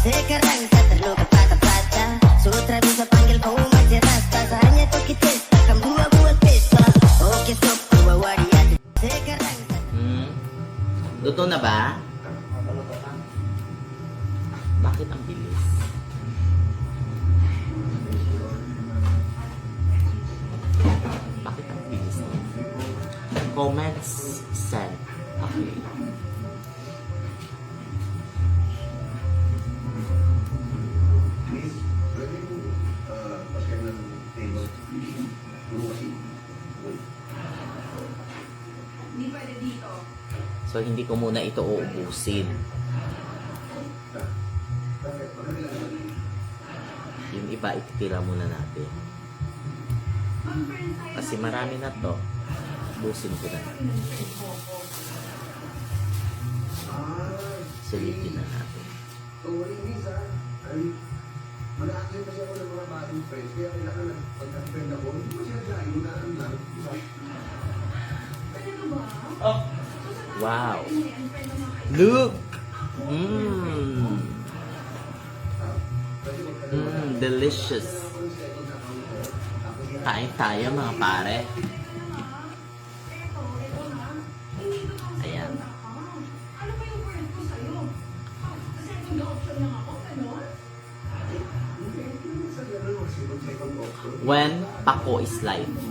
Sekarang tak terluka patah-patah Sutra bisa panggil kau masih rasta Hanya tu kita takkan buat-buat pesta Oke stop, bawa dia Sekarang tak Hmm. Luto na ba? Bakit ang bilis? Bakit ang bilis? Comments Hindi pwede dito. So, hindi ko muna ito uubusin. Yung iba, ititira muna natin. Kasi marami na to. Ubusin ko na. Sulitin na natin. Mag-a-accept kasi ako ng mga bagong friends. Kaya kailangan na pagka-friend ako. Hindi mo sila dahil mo na ang lang. Talaga Wow. mga. Look! Mmm! Mmm, delicious. Kailangan ko ng second account ko. Tapos yan. Kain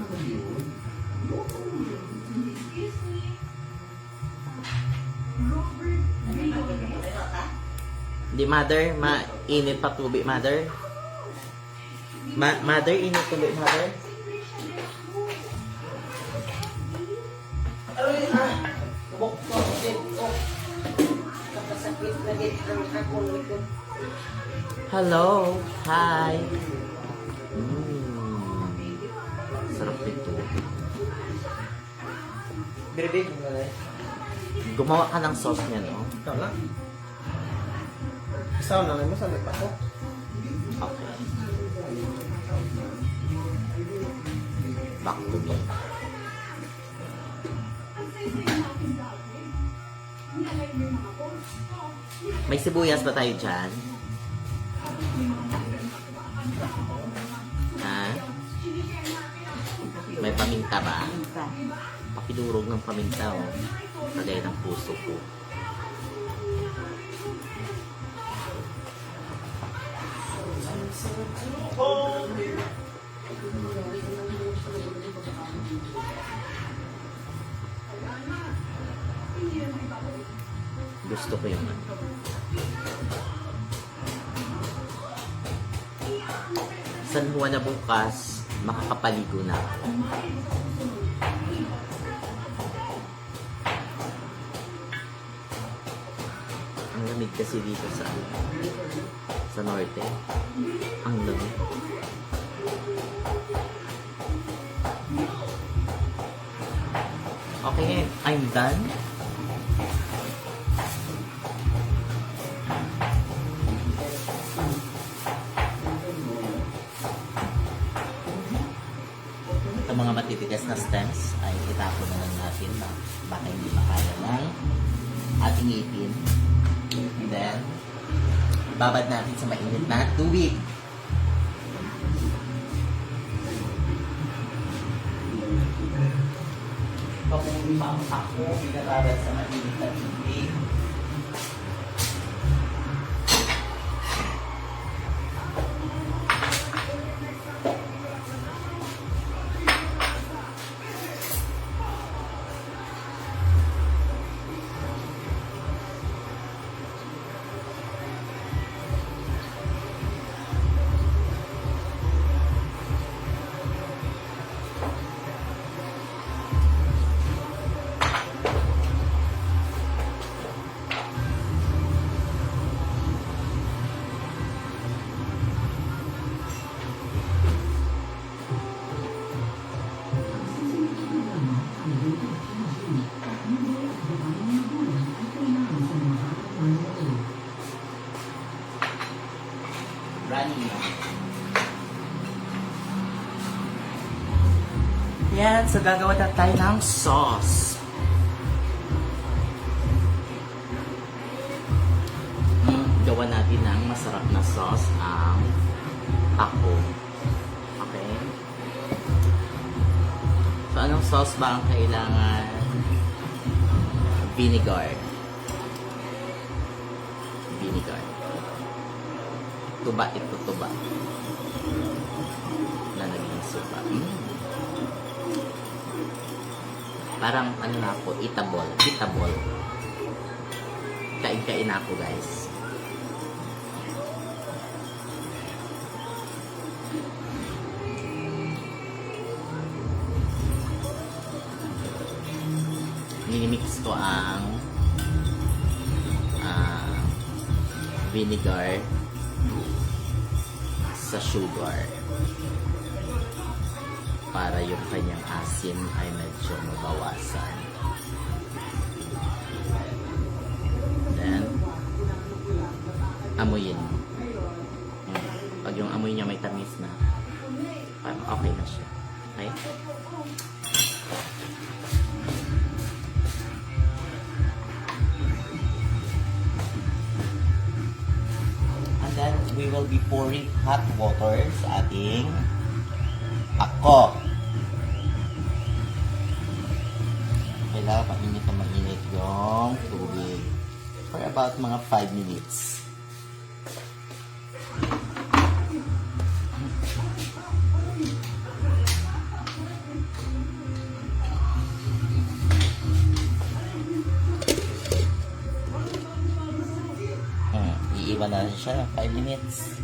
Mother, mainit pa tubig mother. Ma mother, init tubig mother. Hello. Hi. Mmm. Sarap nito. Birbig mo na. Gumawa ka ng sauce niya, no? Ikaw lang. Isaw na mo sa pa ko. Okay. Back to ko. May sibuyas ba tayo dyan? Ha? May paminta ba? Pakidurog ng paminta, oh. Kagaya ng puso ko. Gusto ko yung ano. San Juan na bukas, makakapaligo na ako. Ang lamig kasi dito sa sa norte. Ang lamig. Okay, I'm done. Itong mga matitigas na stems ay itapon na lang natin na baka hindi makaya ng ating ngipin. And then, babad natin sa mainit na tubig. Papunin pa ako, binababad sa mainit na tubig. So gagawa na tayo ng sauce. Mm, gawa natin ng masarap masarap na sauce ang taco. Okay? So, anong sauce ba ang kailangan? Vinegar. Vinegar. Tuba ito, tuba. Na naging supa. Mm. Parang ano na ako, itabol. Itabol. Kain-kain na ako, guys. Minimix ko ang ah, vinegar sa sugar para yung kanyang asin ay medyo mabawasan. Then, amuyin. Hmm. Pag yung amoy niya may tamis na, parang okay na siya. Okay? And then, we will be pouring hot water sa ating ako. About mga 5 minutes. Hmm, iiwan na siya 5 minutes.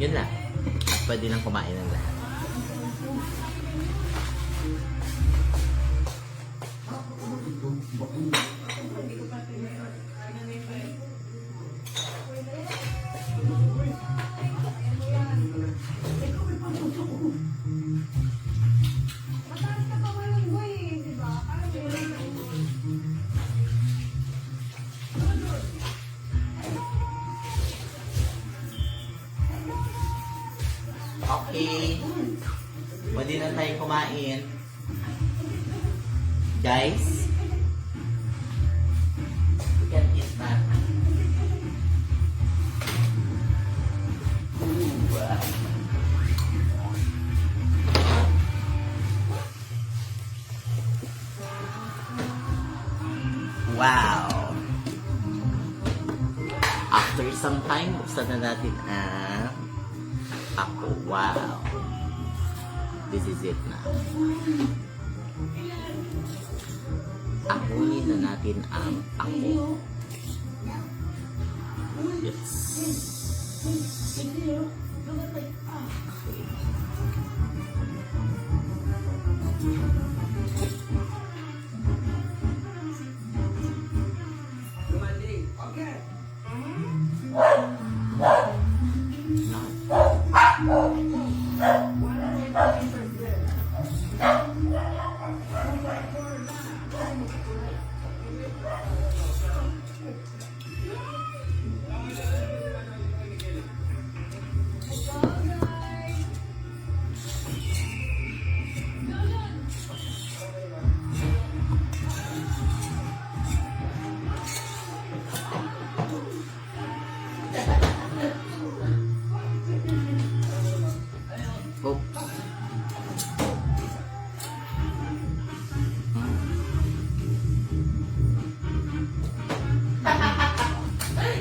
Yun lang. At pwede nang kumain ng lahat. Mataas Okay. Pwede na tayo kumain. Guys. We can eat na. Ooh, ah. Wow! After some time, buksan na natin ang ako. Wow. This is it na. Akunin na natin ang ako. Yes.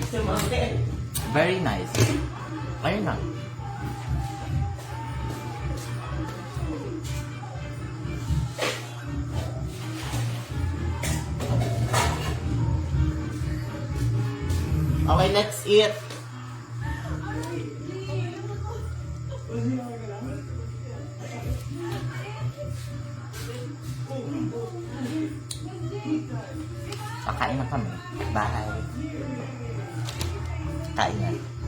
Very nice. Ayun na. Okay, let's eat. Kakain na kami. Bye. Kain na.